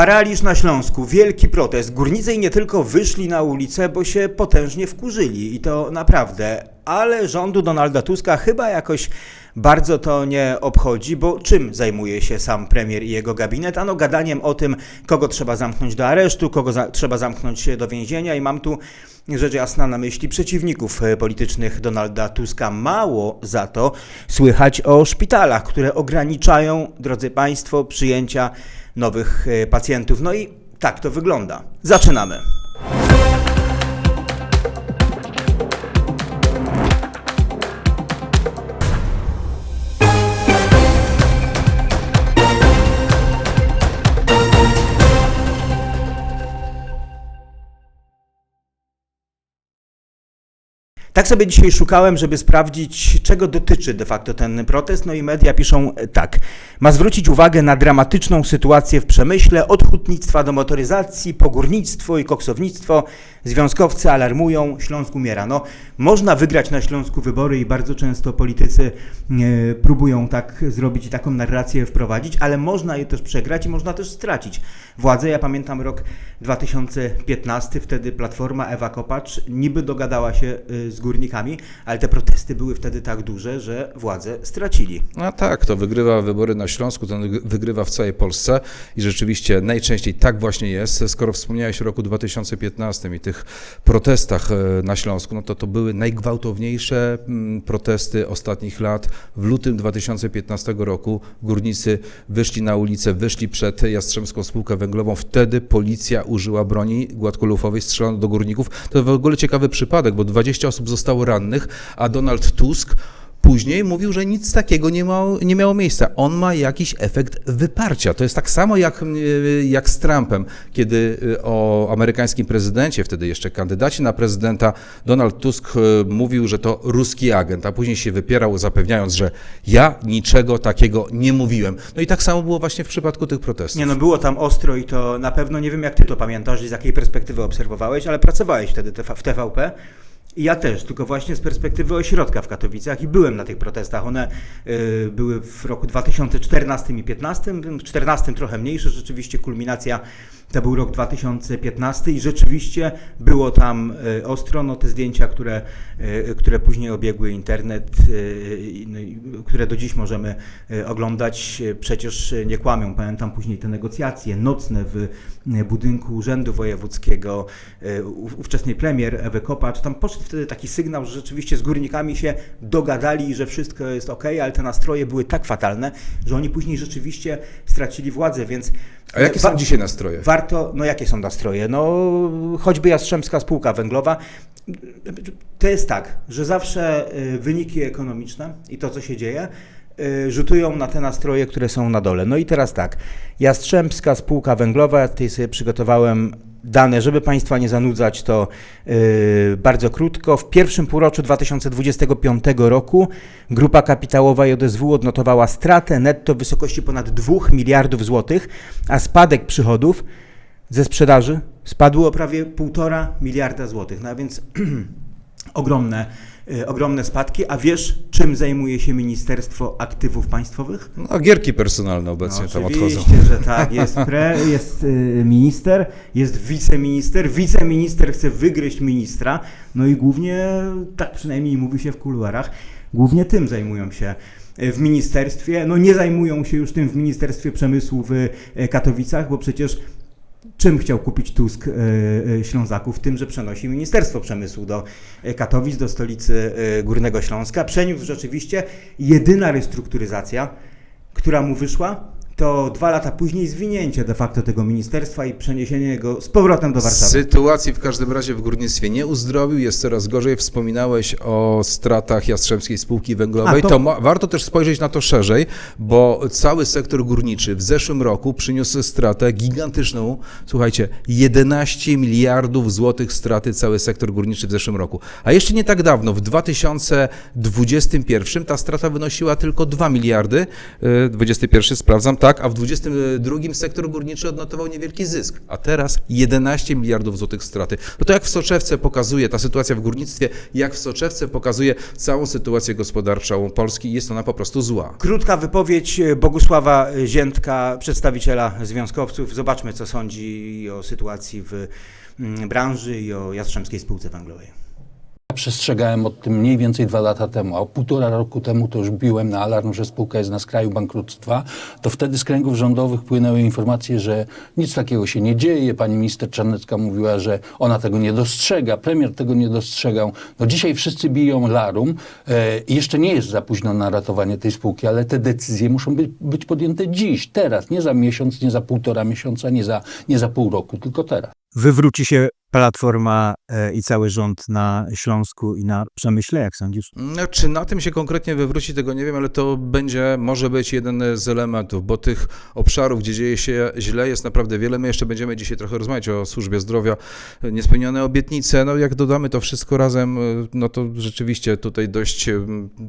Paraliż na Śląsku, wielki protest. Górnicy nie tylko wyszli na ulicę, bo się potężnie wkurzyli i to naprawdę. Ale rządu Donalda Tuska chyba jakoś bardzo to nie obchodzi, bo czym zajmuje się sam premier i jego gabinet? Ano gadaniem o tym, kogo trzeba zamknąć do aresztu, kogo za trzeba zamknąć do więzienia i mam tu rzecz jasna na myśli przeciwników e, politycznych Donalda Tuska. Mało za to słychać o szpitalach, które ograniczają, drodzy Państwo, przyjęcia nowych e, pacjentów. No i tak to wygląda. Zaczynamy. Tak sobie dzisiaj szukałem, żeby sprawdzić, czego dotyczy de facto ten protest. No i media piszą e, tak. Ma zwrócić uwagę na dramatyczną sytuację w przemyśle, od hutnictwa do motoryzacji, pogórnictwo i koksownictwo. Związkowcy alarmują, Śląsk umiera. No, można wygrać na Śląsku wybory i bardzo często politycy e, próbują tak zrobić i taką narrację wprowadzić, ale można je też przegrać i można też stracić władzę. Ja pamiętam rok 2015, wtedy Platforma Ewa Kopacz niby dogadała się y, z górnikami, ale te protesty były wtedy tak duże, że władzę stracili. No tak, to wygrywa wybory na Śląsku, to wygrywa w całej Polsce i rzeczywiście najczęściej tak właśnie jest. Skoro wspomniałeś o roku 2015 i tych protestach e, na Śląsku, no to to były najgwałtowniejsze mm, protesty ostatnich lat. W lutym 2015 roku górnicy wyszli na ulicę, wyszli przed Jastrzębską Spółkę Węglową. Wtedy policja użyła broni gładkolufowej, strzelono do górników. To w ogóle ciekawy przypadek, bo 20 osób zostało rannych, a Donald Tusk Później mówił, że nic takiego nie, ma, nie miało miejsca. On ma jakiś efekt wyparcia. To jest tak samo jak, y, jak z Trumpem, kiedy y, o amerykańskim prezydencie, wtedy jeszcze kandydacie na prezydenta, Donald Tusk y, mówił, że to ruski agent, a później się wypierał, zapewniając, że ja niczego takiego nie mówiłem. No i tak samo było właśnie w przypadku tych protestów. Nie no, było tam ostro i to na pewno, nie wiem jak ty to pamiętasz i z jakiej perspektywy obserwowałeś, ale pracowałeś wtedy w TVP. Ja też, tylko właśnie z perspektywy ośrodka w Katowicach i byłem na tych protestach. One y, były w roku 2014 i 2015, w 2014 trochę mniejsze, rzeczywiście kulminacja to był rok 2015 i rzeczywiście było tam y, ostro. No, te zdjęcia, które, y, które później obiegły internet, no które do dziś możemy oglądać, przecież nie kłamią. Pamiętam później te negocjacje nocne w budynku Urzędu Wojewódzkiego, ówczesnej premier Ewy Kopacz. Tam poszedł wtedy taki sygnał, że rzeczywiście z górnikami się dogadali, że wszystko jest ok, ale te nastroje były tak fatalne, że oni później rzeczywiście stracili władzę, więc... A jakie są dzisiaj nastroje? Warto, no jakie są nastroje? No choćby Jastrzębska Spółka Węglowa. To jest tak, że zawsze y, wyniki ekonomiczne i to, co się dzieje, y, rzutują na te nastroje, które są na dole. No i teraz tak, Jastrzębska Spółka Węglowa, ja tutaj sobie przygotowałem dane, żeby Państwa nie zanudzać, to yy, bardzo krótko. W pierwszym półroczu 2025 roku grupa kapitałowa JSW odnotowała stratę netto w wysokości ponad 2 miliardów złotych, a spadek przychodów ze sprzedaży spadł o prawie 1,5 miliarda złotych. No a więc ogromne ogromne spadki. A wiesz, czym zajmuje się Ministerstwo Aktywów Państwowych? No, gierki personalne obecnie no, tam odchodzą. Oczywiście, że tak. Jest, pre, jest y, minister, jest wiceminister. Wiceminister chce wygryźć ministra. No i głównie, tak przynajmniej mówi się w kuluarach, głównie tym zajmują się w ministerstwie. No nie zajmują się już tym w Ministerstwie Przemysłu w y, Katowicach, bo przecież czym chciał kupić Tusk e, e, Ślązaków? Tym, że przenosi Ministerstwo Przemysłu do e, Katowic, do stolicy Górnego Śląska. Przeniósł rzeczywiście jedyna restrukturyzacja, która mu wyszła, to dwa lata później zwinięcie de facto tego ministerstwa i przeniesienie go z powrotem do Warszawy. Sytuacji w każdym razie w górnictwie nie uzdrowił, jest coraz gorzej. Wspominałeś o stratach Jastrzębskiej Spółki Węglowej. A, to... to warto też spojrzeć na to szerzej, bo cały sektor górniczy w zeszłym roku przyniósł stratę gigantyczną, słuchajcie, 11 miliardów złotych straty cały sektor górniczy w zeszłym roku. A jeszcze nie tak dawno, w 2021 ta strata wynosiła tylko 2 miliardy, 21 sprawdzam, tak? Tak? A w 22 sektor górniczy odnotował niewielki zysk, a teraz 11 miliardów złotych straty. No to jak w Soczewce pokazuje ta sytuacja w górnictwie, jak w Soczewce pokazuje całą sytuację gospodarczą Polski, jest ona po prostu zła. Krótka wypowiedź Bogusława Ziętka, przedstawiciela związkowców. Zobaczmy, co sądzi o sytuacji w mm, branży i o Jastrzębskiej Spółce Węglowej. Przestrzegałem o tym mniej więcej dwa lata temu, a półtora roku temu to już biłem na alarm, że spółka jest na skraju bankructwa. To wtedy z kręgów rządowych płynęły informacje, że nic takiego się nie dzieje. Pani minister Czarnecka mówiła, że ona tego nie dostrzega, premier tego nie dostrzegał. No dzisiaj wszyscy biją larum. E, jeszcze nie jest za późno na ratowanie tej spółki, ale te decyzje muszą być, być podjęte dziś, teraz, nie za miesiąc, nie za półtora miesiąca, nie za, nie za pół roku, tylko teraz. wywróci się Platforma i cały rząd na Śląsku i na Przemyśle, jak sądzisz? No, czy na tym się konkretnie wywróci, tego nie wiem, ale to będzie, może być jeden z elementów, bo tych obszarów, gdzie dzieje się źle, jest naprawdę wiele. My jeszcze będziemy dzisiaj trochę rozmawiać o służbie zdrowia, niespełnione obietnice. No, jak dodamy to wszystko razem, no to rzeczywiście tutaj dość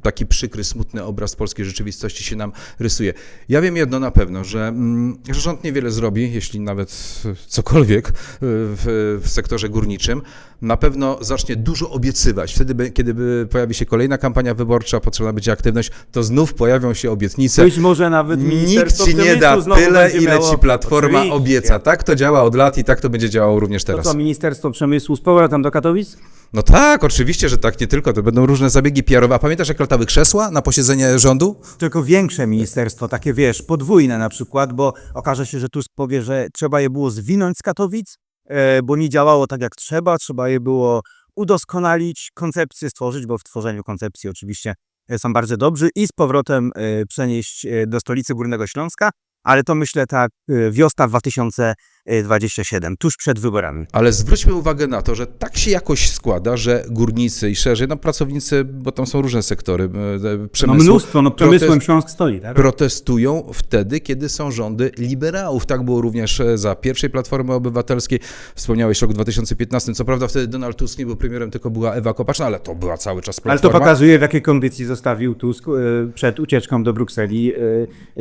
taki przykry, smutny obraz polskiej rzeczywistości się nam rysuje. Ja wiem jedno na pewno, że, mm, że rząd niewiele zrobi, jeśli nawet cokolwiek w, w sektorze górniczym. Na pewno zacznie dużo obiecywać. Wtedy, kiedy pojawi się kolejna kampania wyborcza, potrzebna będzie aktywność, to znów pojawią się obietnice. Być może nawet Nikt ci nie da tyle, ile miało- ci Platforma Oczywiście. obieca. Tak to działa od lat i tak to będzie działało również To teraz. co, Ministerstwo Przemysłu z powrotem do Katowic? No tak, oczywiście, że tak, nie tylko. To będą różne zabiegi PR-owe. A pamiętasz, jak latały krzesła na posiedzenie rządu? Tylko większe ministerstwo, takie wiesz, podwójne na przykład, bo okaże się, że Tusk powie, że trzeba je było zwinąć z Katowic, E, bo nie działało tak jak trzeba, trzeba je było udoskonalić, koncepcję stworzyć, bo w tworzeniu koncepcji oczywiście e, są bardzo dobrzy i z powrotem e, przenieść do stolicy Górnego Śląska, ale to myślę tak wiosna 2000 Y, 27, tuż przed wyborami. Ale zwróćmy uwagę na to, że tak się jakoś składa, że górnicy i szerzej, no pracownicy, bo tam są różne sektory e, e, no, przemysłu. No mnóstwo, no przemysłem Śląsk stoi. Tak? Protestują wtedy, kiedy są rządy liberałów. Tak było również e, za pierwszej Platformy Obywatelskiej. Wspomniałeś rok 2015. Co prawda wtedy Donald Tusk nie był premierem, tylko była Ewa Kopaczna, no, ale to była cały czas Platforma. Ale to pokazuje, w jakiej kondycji zostawił Tusk przed ucieczką do Brukseli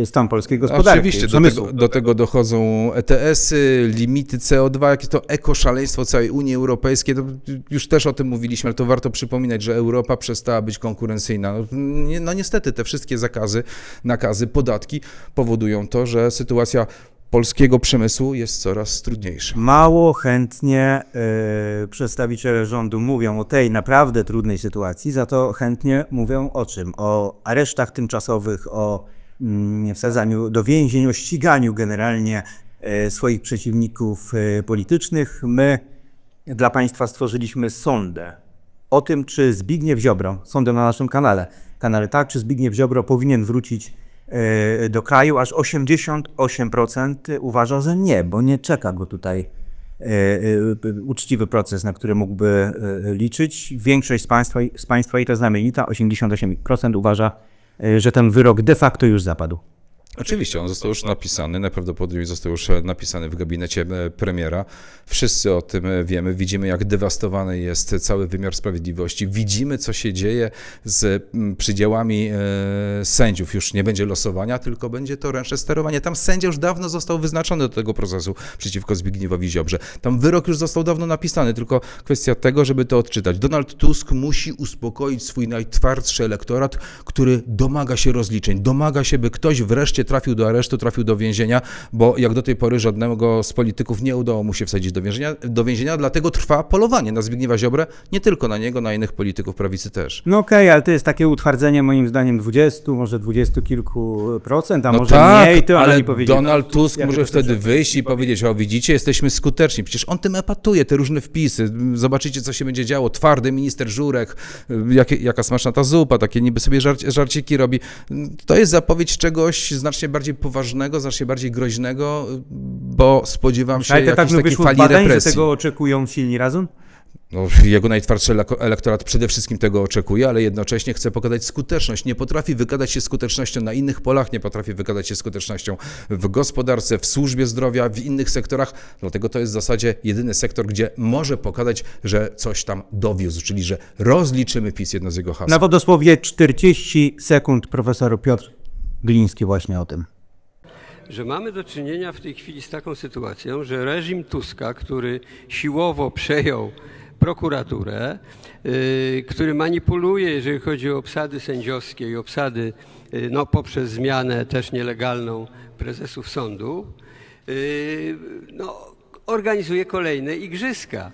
stan polskiej gospodarki. Oczywiście, do tego, do tego dochodzą ETS-y, limity CO2, jakie to ekoszaleństwo całej Unii Europejskiej. To już też o tym mówiliśmy, ale to warto przypominać, że Europa przestała być konkurencyjna. No, no niestety te wszystkie zakazy, nakazy, podatki powodują to, że sytuacja polskiego przemysłu jest coraz trudniejsza. Mało chętnie e, przedstawiciele rządu mówią o tej naprawdę trudnej sytuacji, za to chętnie mówią o czym? O aresztach tymczasowych, o mm, wsadzaniu do więzień, o ściganiu generalnie swoich przeciwników e, politycznych. My dla Państwa stworzyliśmy sondę o tym, czy Zbigniew Ziobro, sondę na naszym kanale, kanale tak, czy Zbigniew Ziobro powinien wrócić e, do kraju, aż 88% uważa, że nie, bo nie czeka go tutaj e, e, uczciwy proces, na który mógłby e, liczyć. Większość z Państwa, z państwa i to znamienita, 88% uważa, e, że ten wyrok de facto już zapadł. Oczywiście, on został już napisany, najprawdopodobniej został już napisany w gabinecie e, premiera. Wszyscy o tym e, wiemy, widzimy jak dewastowany jest cały wymiar sprawiedliwości, widzimy co się dzieje z przydziałami e, sędziów. Już nie będzie losowania, tylko będzie to ręczne sterowanie. Tam sędzia już dawno został wyznaczony do tego procesu przeciwko Zbigniewowi Ziobrze. Tam wyrok już został dawno napisany, tylko kwestia tego, żeby to odczytać. Donald Tusk musi uspokoić swój najtwardszy elektorat, który domaga się rozliczeń, domaga się, by ktoś wreszcie trafił do aresztu, trafił do więzienia, bo jak do tej pory żadnego z polityków nie udało mu się wsadzić do więzienia, do więzienia dlatego trwa polowanie na Zbigniewa Ziobrę, nie tylko na niego, na innych polityków prawicy też. No okej, ale to jest takie utwardzenie moim zdaniem 20, może 20 kilku procent, a No może tak, mniej, to ale. Donald Tusk jak może wtedy wyjść i powiedzieć, o widzicie, jesteśmy skuteczni. Przecież on tym epatuje, te różne wpisy. Zobaczycie, co się będzie działo. Twardy minister Żurek, jakie, jaka smaczna ta zupa, takie niby sobie żarci, żarciki robi. To jest zapowiedź czegoś znacznie bardziej poważnego, znacznie bardziej groźnego, bo spodziewam się Ale jakiejś tak takiej fali badań, że represji. tego oczekują silni razem? No, jego najtwardszy elektorat przede wszystkim tego oczekuje, ale jednocześnie chce pokazać skuteczność. Nie potrafi wykazać się skutecznością na innych polach, nie potrafi wykazać się skutecznością w gospodarce, w służbie zdrowia, w innych sektorach. Dlatego to jest w zasadzie jedyny sektor, gdzie może pokazać, że coś tam dowiózł, czyli że rozliczymy PiS, jedno z jego haseł. Na wodosłowie 40 sekund profesor Piotr Gliński właśnie o tym. że mamy do czynienia w tej chwili z taką sytuacją, że reżim Tuska, który siłowo przejął prokuraturę, yy, który manipuluje, jeżeli chodzi o obsady sędziowskie i obsady yy, no, poprzez zmianę też nielegalną prezesów sądu, yy, no, organizuje kolejne igrzyska.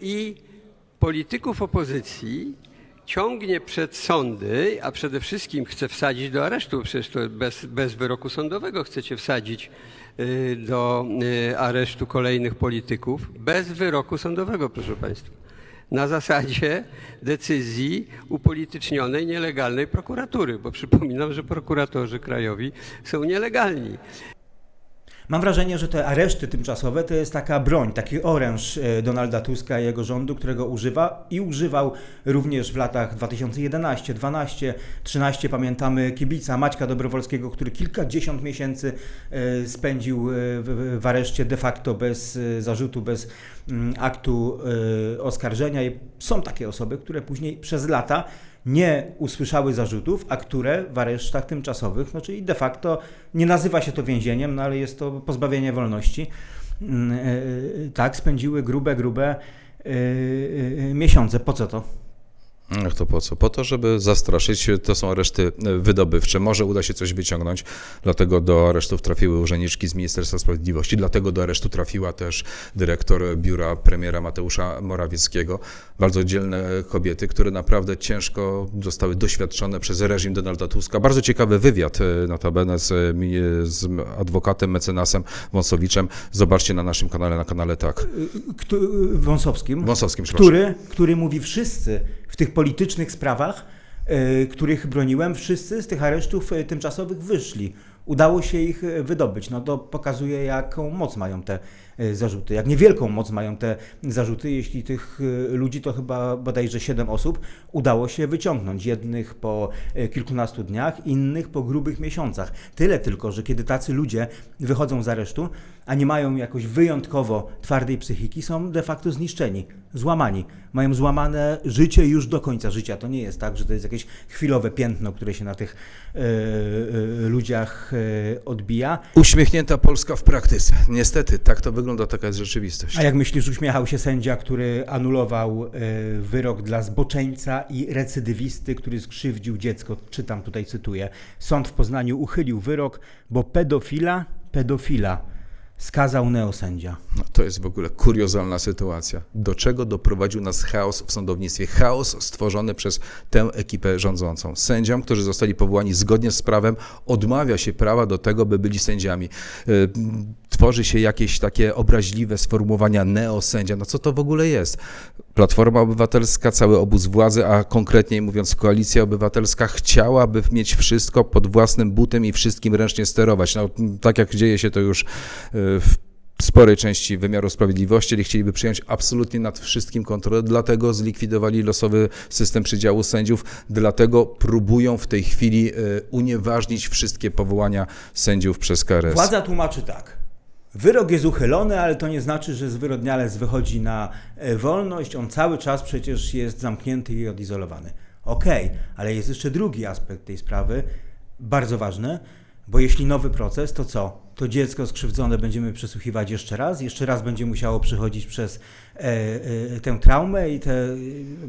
I polityków opozycji ciągnie przed sądy, a przede wszystkim chce wsadzić do aresztu, przecież to bez, bez wyroku sądowego chcecie wsadzić y, do y, aresztu kolejnych polityków, bez wyroku sądowego, proszę Państwa. Na zasadzie decyzji upolitycznionej, nielegalnej prokuratury, bo przypominam, że prokuratorzy krajowi są nielegalni. Mam wrażenie, że te areszty tymczasowe to jest taka broń, taki oręż e, Donalda Tuska i jego rządu, którego używa i używał również w latach 2011, 12, 13. Pamiętamy kibica Maćka Dobrowolskiego, który kilkadziesiąt miesięcy e, spędził e, w, areszcie de facto bez zarzutu, bez mm, aktu oskarżenia. I są takie osoby, które później przez lata nie usłyszały zarzutów, a które w aresztach tymczasowych, no czyli de facto nie nazywa się to więzieniem, no ale jest to pozbawienie wolności, mm, e, e, tak, spędziły grube, grube e, miesiące. Po co to? Ach, to po co? Po to, żeby zastraszyć. To są areszty e, wydobywcze. Może uda się coś wyciągnąć, dlatego do aresztów trafiły urzędniczki z Ministerstwa Sprawiedliwości, dlatego do aresztu trafiła też dyrektor biura premiera Mateusza Morawieckiego. Bardzo dzielne kobiety, które naprawdę ciężko zostały doświadczone przez reżim Donalda Tuska. Bardzo ciekawy wywiad e, notabene z, e, z adwokatem, mecenasem Wąsowiczem. Zobaczcie na naszym kanale, na kanale Tak. Kto- Wąsowskim, Wąsowskim, który, który mówi wszyscy w tych politycznych sprawach, e, których broniłem, wszyscy z tych aresztów e, tymczasowych wyszli. Udało się ich e, wydobyć. No to pokazuje, jaką moc mają te zarzuty, jak niewielką moc mają te zarzuty. Jeśli tych ludzi, to chyba bodajże 7 osób, udało się wyciągnąć. Jednych po kilkunastu dniach, innych po grubych miesiącach. Tyle tylko, że kiedy tacy ludzie wychodzą z aresztu, a nie mają jakoś wyjątkowo twardej psychiki, są de facto zniszczeni, złamani. Mają złamane życie już do końca życia. To nie jest tak, że to jest jakieś chwilowe piętno, które się na tych e, e, ludziach e, odbija. Uśmiechnięta Polska w praktyce. Niestety, tak to wygląda, taka jest rzeczywistość. A jak myślisz, uśmiechał się sędzia, który anulował wyrok dla zboczeńca i recydywisty, który skrzywdził dziecko? Czytam tutaj, cytuję. Sąd w Poznaniu uchylił wyrok, bo pedofila, pedofila skazał neosędzia. No, to jest w ogóle kuriozalna sytuacja. Do czego doprowadził nas chaos w sądownictwie? Chaos stworzony przez tę ekipę rządzącą. Sędziom, którzy zostali powołani zgodnie z prawem, odmawia się prawa do tego, by byli sędziami. Y, Tworzy się jakieś takie obraźliwe sformułowania neosędzia. No co to w ogóle jest? Platforma Obywatelska, cały obóz władzy, a konkretniej mówiąc Koalicja Obywatelska chciałaby mieć wszystko pod własnym butem i wszystkim ręcznie sterować. No, tak jak dzieje się to już y, w sporej części wymiaru sprawiedliwości, ale chcieliby przyjąć absolutnie nad wszystkim kontrolę, dlatego zlikwidowali losowy system przydziału sędziów, dlatego próbują w tej chwili y, unieważnić wszystkie powołania sędziów przez KRS. Władza tłumaczy tak. Wyrok jest uchylony, ale to nie znaczy, że zwyrodnialec wychodzi na e, wolność. On cały czas przecież jest zamknięty i odizolowany. Okej, ale jest jeszcze drugi aspekt tej sprawy, bardzo ważny, bo jeśli nowy proces, to co? To dziecko skrzywdzone będziemy przesłuchiwać jeszcze raz, jeszcze raz będzie musiało przechodzić przez tę traumę i te e,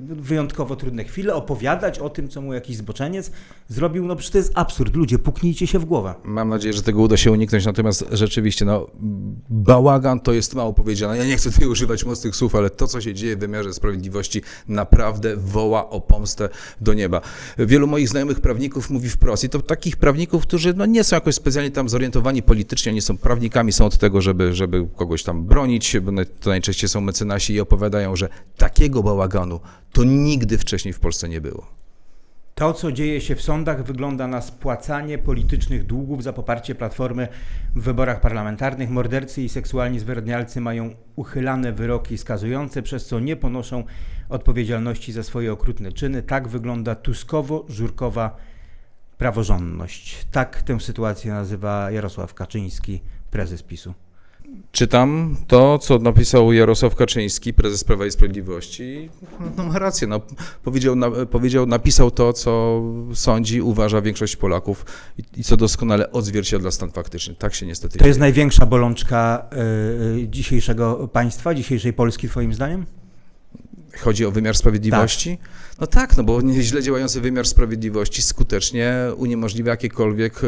wyjątkowo trudne chwile, opowiadać o tym, co mu jakiś zboczeniec zrobił. No przecież to jest absurd. Ludzie, puknijcie się w głowę. Mam nadzieję, że tego uda się uniknąć, natomiast rzeczywiście, no, bałagan to jest mało powiedziane. Ja nie chcę tutaj używać mocnych słów, ale to, co się dzieje w wymiarze sprawiedliwości, naprawdę woła o pomstę do nieba. Wielu moich znajomych prawników mówi wprost, i to takich prawników, którzy no, nie są jakoś specjalnie tam zorientowani politycznie, nie są prawnikami, są od tego, żeby, żeby kogoś tam bronić, bo to najczęściej są mecenasi i opowiadają, że takiego bałaganu to nigdy wcześniej w Polsce nie było. To, co dzieje się w sądach, wygląda na spłacanie politycznych długów za poparcie Platformy w wyborach parlamentarnych. Mordercy i seksualni zwyrodnialcy mają uchylane wyroki skazujące, przez co nie ponoszą odpowiedzialności za swoje okrutne czyny. Tak wygląda tuskowo-żurkowa praworządność. Tak tę sytuację nazywa Jarosław Kaczyński, prezes PiSu. Czytam to, co napisał Jarosław Kaczyński, prezes Prawa i Sprawiedliwości. No ma rację, no, powiedział, na, powiedział, napisał to, co sądzi, uważa większość Polaków i, i co doskonale odzwierciedla stan faktyczny. Tak się niestety To jest największa bolączka y, dzisiejszego państwa, dzisiejszej Polski, Twoim zdaniem? Chodzi o wymiar sprawiedliwości? No tak, no bo źle działający wymiar sprawiedliwości skutecznie uniemożliwia jakiekolwiek e,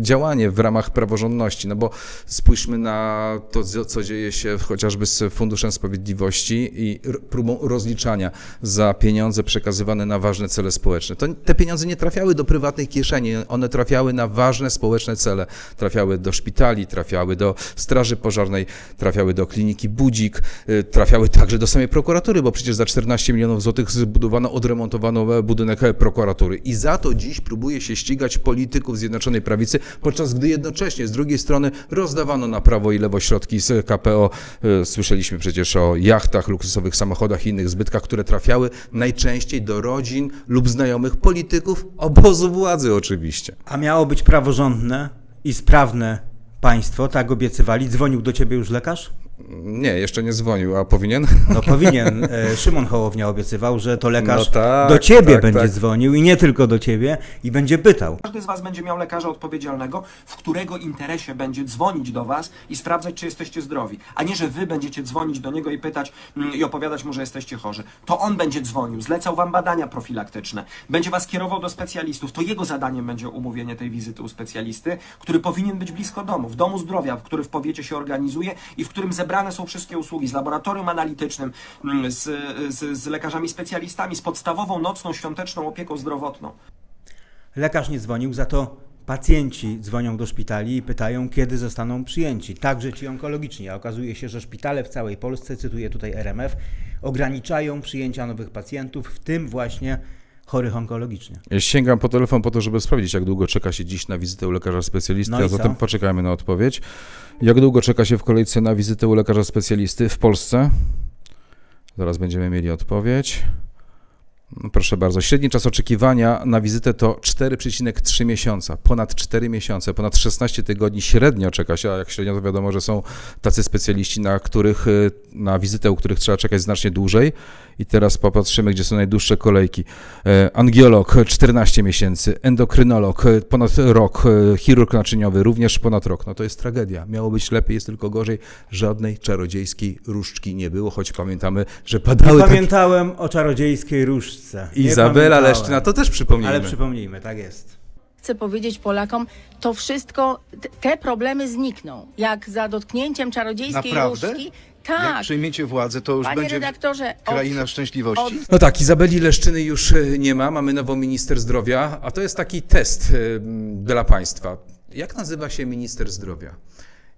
działanie w ramach praworządności. No bo spójrzmy na to, co- dzieje się chociażby z Funduszem Sprawiedliwości i próbą rozliczania za pieniądze przekazywane na ważne cele społeczne. To, te pieniądze nie trafiały do prywatnej kieszeni, one trafiały na ważne społeczne cele. Trafiały do szpitali, trafiały do Straży Pożarnej, trafiały do kliniki Budzik, y, trafiały także do samej prokuratury, bo przecież za 14 milionów złotych zbudowano, odremontowano e, budynek e, prokuratury. I za to dziś próbuje się ścigać polityków Zjednoczonej Prawicy, podczas gdy jednocześnie z drugiej strony rozdawano na prawo i lewo środki z KPO. Y, Słyszeliśmy przecież o jachtach, luksusowych samochodach i innych zbytkach, które trafiały najczęściej do rodzin lub znajomych polityków obozu władzy oczywiście. A miało być praworządne i sprawne państwo, tak obiecywali. Dzwonił do ciebie już lekarz? Nie, jeszcze nie dzwonił, a powinien? No powinien. E, Szymon Hołownia obiecywał, że to lekarz No tak, do ciebie tak, będzie tak. dzwonił i nie tylko do ciebie i będzie pytał. Każdy z Was będzie miał lekarza odpowiedzialnego, w którego interesie będzie dzwonić do Was i sprawdzać, czy jesteście zdrowi. A nie, że Wy będziecie dzwonić do niego i pytać mm, i opowiadać mu, że jesteście chorzy. To on będzie dzwonił, zlecał Wam badania profilaktyczne, będzie Was kierował do specjalistów. To jego zadaniem będzie umówienie tej wizyty u specjalisty, który powinien być blisko domu, w domu zdrowia, w który w powiecie się organizuje i w którym zebrane są wszystkie usługi z laboratorium analitycznym, mm, z, z, z lekarzami specjalistami, z podstawową nocną, świąteczną opieką zdrowotną. Lekarz nie dzwonił, za to pacjenci dzwonią do szpitali i pytają, kiedy zostaną przyjęci, także ci onkologiczni. A okazuje się, że szpitale w całej Polsce, cytuję tutaj RMF, ograniczają przyjęcia nowych pacjentów, w tym właśnie chorych onkologicznie. Ja sięgam po telefon po to, żeby sprawdzić, jak długo czeka się dziś na wizytę u lekarza specjalisty, No a co? zatem poczekajmy na odpowiedź. Jak długo czeka się w kolejce na wizytę u lekarza specjalisty w Polsce? Zaraz będziemy mieli odpowiedź. Proszę bardzo, średni czas oczekiwania na wizytę to 4,3 miesiąca, ponad 4 miesiące, ponad 16 tygodni średnio czeka się, a jak średnio to wiadomo, że są tacy specjaliści, na których, y, na wizytę, u których trzeba czekać znacznie dłużej. I teraz popatrzymy, gdzie są najdłuższe kolejki. E, Angiolog 14 miesięcy, endokrynolog e, ponad rok, e, chirurg naczyniowy również ponad rok. No to jest tragedia. Miało być lepiej, jest tylko gorzej. Żadnej czarodziejskiej różdżki nie było, choć pamiętamy, że Nie padały takie... pamiętałem o czarodziejskiej różdżce. Nie Izabela pamiętałem. Leszczyna, to też przypomnijmy. Ale przypomnijmy, tak jest. Chcę powiedzieć Polakom, to wszystko, t- te problemy znikną. Jak za dotknięciem czarodziejskiej Naprawdę? różdżki. Jak Tak, przejmiecie władzę, to już panie będzie redaktorze, od, kraina szczęśliwości. od No tak, Izabeli Leszczyny już e, nie ma, mamy nową minister zdrowia, a to jest taki test e, m, dla państwa. Jak nazywa się minister zdrowia?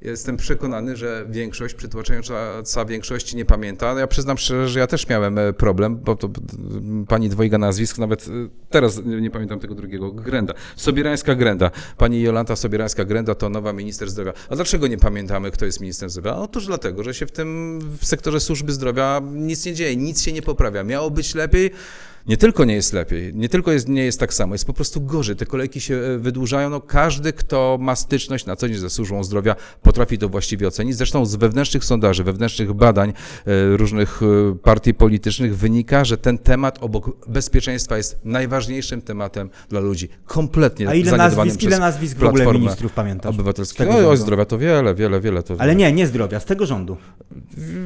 Jestem przekonany, że większość, przytłaczająca większość nie pamięta. Ja przyznam szczerze, że ja też miałem e, problem, bo to pani dwojga nazwisk, nawet e, teraz nie pamiętam tego drugiego, Grenda. Sobierańska Grenda. Pani Jolanta Sobierańska Grenda to nowa minister zdrowia. A dlaczego nie pamiętamy, kto jest minister zdrowia? Otóż dlatego, że się w tym, w sektorze służby zdrowia nic nie dzieje, nic się nie poprawia. Miało być lepiej, nie tylko nie jest lepiej, nie tylko jest, nie jest tak samo, jest po prostu gorzej. Te kolejki się e, wydłużają. No, każdy, kto ma styczność na co dzień ze służbą zdrowia, potrafi to właściwie ocenić. Zresztą z wewnętrznych sondaży, wewnętrznych badań e, różnych e, partii politycznych wynika, że ten temat obok bezpieczeństwa jest najważniejszym tematem dla ludzi. Kompletnie A ile nazwisk, ile nazwisk w ogóle ministrów pamiętasz? Tego No, o zdrowia to wiele, wiele, wiele. To Ale nie, nie zdrowia, z tego rządu.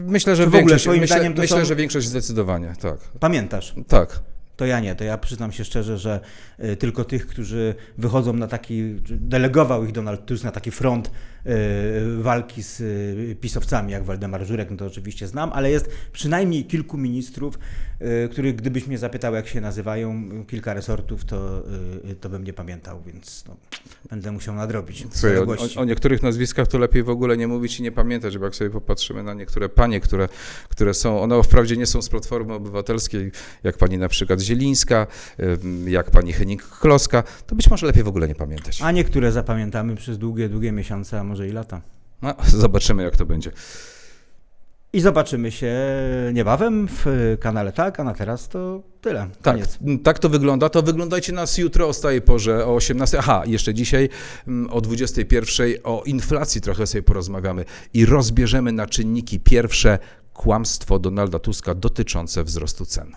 Myślę, że Czy w ogóle większość, myślę, zdaniem to myślę są- że większość zdecydowanie, tak. Pamiętasz? Tak. To ja nie, to ja przyznam się szczerze, że y, tylko tych, którzy wychodzą na taki, delegował ich Donald Tusk na taki front walki z y, pisowcami, jak Waldemar Żurek, no to oczywiście znam, ale jest przynajmniej kilku ministrów, y, których gdybyś mnie zapytał, jak się nazywają, kilka resortów, to, to bym nie pamiętał, więc no, będę musiał nadrobić. Słuchaj, o, o, o niektórych nazwiskach to lepiej w ogóle nie mówić i nie pamiętać, bo jak sobie popatrzymy na niektóre panie, które, które są, one wprawdzie nie są z Platformy Obywatelskiej, jak pani na przykład Zielińska, jak pani Henik-Kloska, to być może lepiej w ogóle nie pamiętać. A niektóre zapamiętamy przez długie, długie miesiące, a może i lata. No, zobaczymy jak to będzie. I zobaczymy się niebawem w kanale Tak, a na teraz to tyle. Tak, Koniec. tak to wygląda. To wyglądajcie nas jutro o stałej porze, o 18. Aha, jeszcze dzisiaj o 21. O inflacji trochę sobie porozmawiamy i rozbierzemy na czynniki pierwsze kłamstwo Donalda Tuska dotyczące wzrostu cen.